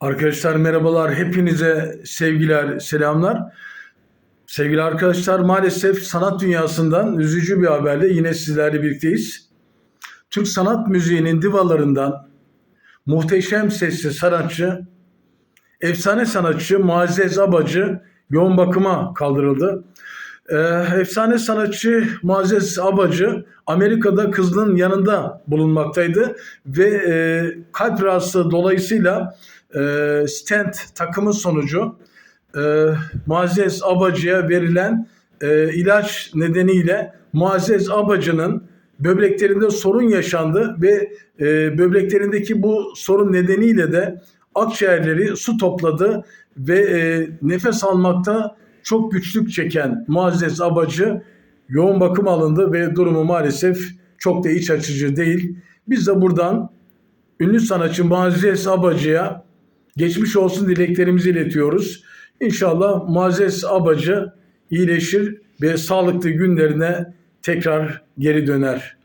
Arkadaşlar merhabalar. Hepinize sevgiler, selamlar. Sevgili arkadaşlar maalesef sanat dünyasından üzücü bir haberle yine sizlerle birlikteyiz. Türk sanat müziğinin divalarından muhteşem sesli sanatçı, efsane sanatçı Muazzez Abacı yoğun bakıma kaldırıldı. Ee, efsane sanatçı Muazzez Abacı Amerika'da kızının yanında bulunmaktaydı ve e, kalp rahatsızlığı dolayısıyla e, stent takımı sonucu e, Muazzez Abacı'ya verilen e, ilaç nedeniyle Muazzez Abacı'nın böbreklerinde sorun yaşandı ve e, böbreklerindeki bu sorun nedeniyle de akciğerleri su topladı ve e, nefes almakta çok güçlük çeken Muazzez Abacı yoğun bakım alındı ve durumu maalesef çok da iç açıcı değil. Biz de buradan ünlü sanatçı Muazzez Abacı'ya geçmiş olsun dileklerimizi iletiyoruz. İnşallah Muazzez Abacı iyileşir ve sağlıklı günlerine tekrar geri döner.